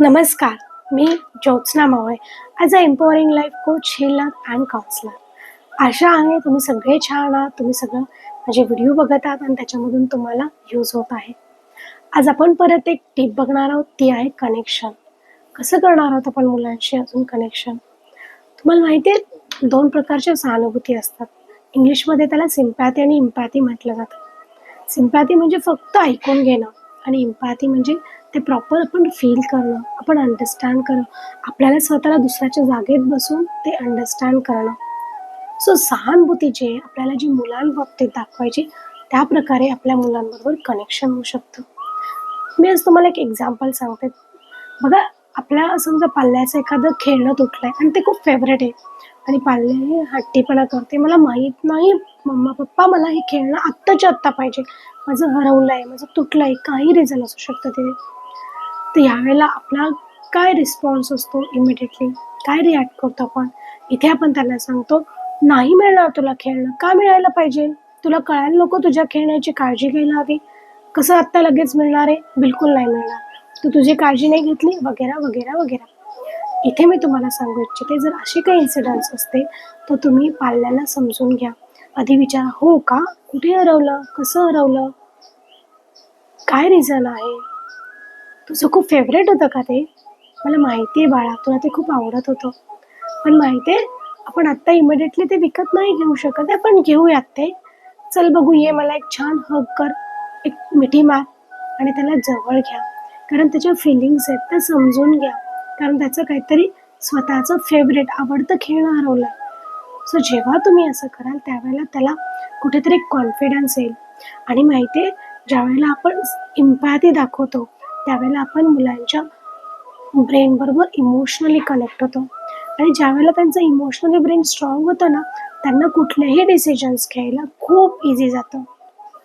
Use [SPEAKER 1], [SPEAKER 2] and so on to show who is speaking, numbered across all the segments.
[SPEAKER 1] नमस्कार मी Jyotsna Mawale as a empowering life coach healer and counsellor आशा आहे तुम्ही सगळे छान आहात तुम्ही सगळं माझे व्हिडिओ बघत आहात आणि त्याच्यामधून तुम्हाला यूज होत आहे. आज आपण परत एक टीप बघणार आहोत ती आहे कनेक्शन कसं करणार आहोत आपण मुलांशी अजून कनेक्शन तुम्हाला माहिती आहे दोन प्रकारच्या सहानुभूती असतात. इंग्लिशमध्ये त्याला सिम्पॅथी आणि इम्पॅथी म्हटलं जातं. सिम्पॅथी म्हणजे फक्त ऐकून घेणं. आणि एम्पॅथी म्हणजे ते प्रॉपर आपण फील करणं आपण अंडरस्टँड करणं. आपल्याला स्वतःला दुसऱ्याच्या जागेत बसून ते अंडरस्टँड करणं. सो सहानुभूती जे आपल्याला जी मुलांबाबतीत दाखवायची त्या प्रकारे आपल्या मुलांबरोबर कनेक्शन होऊ शकतं. मी आज तुम्हाला एक एक्झाम्पल सांगते. बघा आपल्या समजा पाल्याचं एखादं खेळणं तुटलंय आणि ते खूप फेवरेट आहे. आणि पाल्य हट्टीपणा करते. मला माहीत नाही मम्मा पप्पा मला हे खेळणं आत्ताच्या आत्ता पाहिजे. माझं हरवलं आहे माझं तुटलं आहे काही रिझन असू शकतं ते. तर यावेळेला आपला काय रिस्पॉन्स असतो इमिडिएटली काय रिॲक्ट करतो आपण? इथे आपण त्यांना सांगतो नाही मिळणार तुला खेळणं. का मिळायला पाहिजे? तुला कळायला नको तुझ्या खेळण्याची काळजी घ्यायला हवी. कसं आत्ता लगेच मिळणार आहे? बिलकुल नाही मिळणार. तू तुझी काळजी नाही घेतली? वगैरे वगैरे वगैरे. इथे मी तुम्हाला सांगू इच्छिते जर असे काही इन्सिडन्स असते तर तुम्ही पाल्याला समजून घ्या. आधी विचारा हो का? कुठे हरवलं? कसं हरवलं? काय रिझन आहे? तुझं खूप फेवरेट होतं का ते? मला माहिती आहे बाळा तुला ते खूप आवडत होतं. पण माहिती आहे आपण आत्ता इमिडिएटली ते विकत नाही घेऊ शकत. आहे पण घेऊयात ते. चल बघू ये मला एक छान हग कर एक मिठी मार आणि त्याला जवळ घ्या. कारण त्याच्या फिलिंग्स आहेत त्या समजून घ्या. कारण त्याचं काहीतरी स्वतःचं फेवरेट आवडतं खेळ हरवलं सो जेव्हा तुम्ही असं कराल त्यावेळेला त्याला कुठेतरी कॉन्फिडन्स येईल. आणि माहिती आहे ज्यावेळेला आपण इम्पॅथी दाखवतो त्यावेळेला आपण मुलांच्या ब्रेनबरोबर इमोशनली कनेक्ट होतो. आणि ज्यावेळेला त्यांचं इमोशनली ब्रेन स्ट्रॉंग होतं ना त्यांना कुठलेही डिसिजन्स घ्यायला खूप इझी जातं.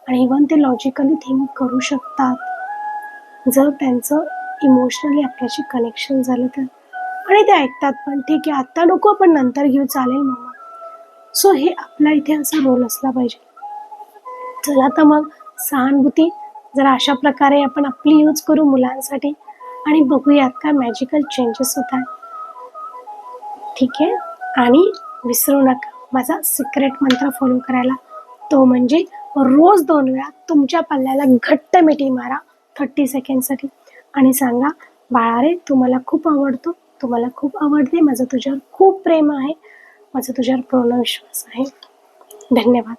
[SPEAKER 1] आणि इवन ते लॉजिकली थिंक करू शकतात. जर त्यांचं इमोशनली आपल्याशी कनेक्शन झालं तर? आणि ते ऐकतात पण ठीक आहे आत्ता नको आपण नंतर घेऊ चालेल मम्मा सो हे आपला इथे असा रोल असला पाहिजे. चला तर मग सहानुभूती जरा अशा प्रकारे आपण आपली यूज करू मुलांसाठी आणि बघूयात काय मॅजिकल चेंजेस होत ठीक आहे? आणि विसरू नका. माझा सिक्रेट मंत्र फॉलो करायला तो म्हणजे रोज दोन वेळा तुमच्या पल्ल्याला घट्ट मिठी मारा. थर्टी सेकंडसाठी. आणि सांगा बाळा रे तू मला खूप आवडतो. तू मला खूप आवडते. माझं तुझ्यावर खूप प्रेम आहे. माझं तुझ्यावर पूर्ण विश्वास आहे. धन्यवाद.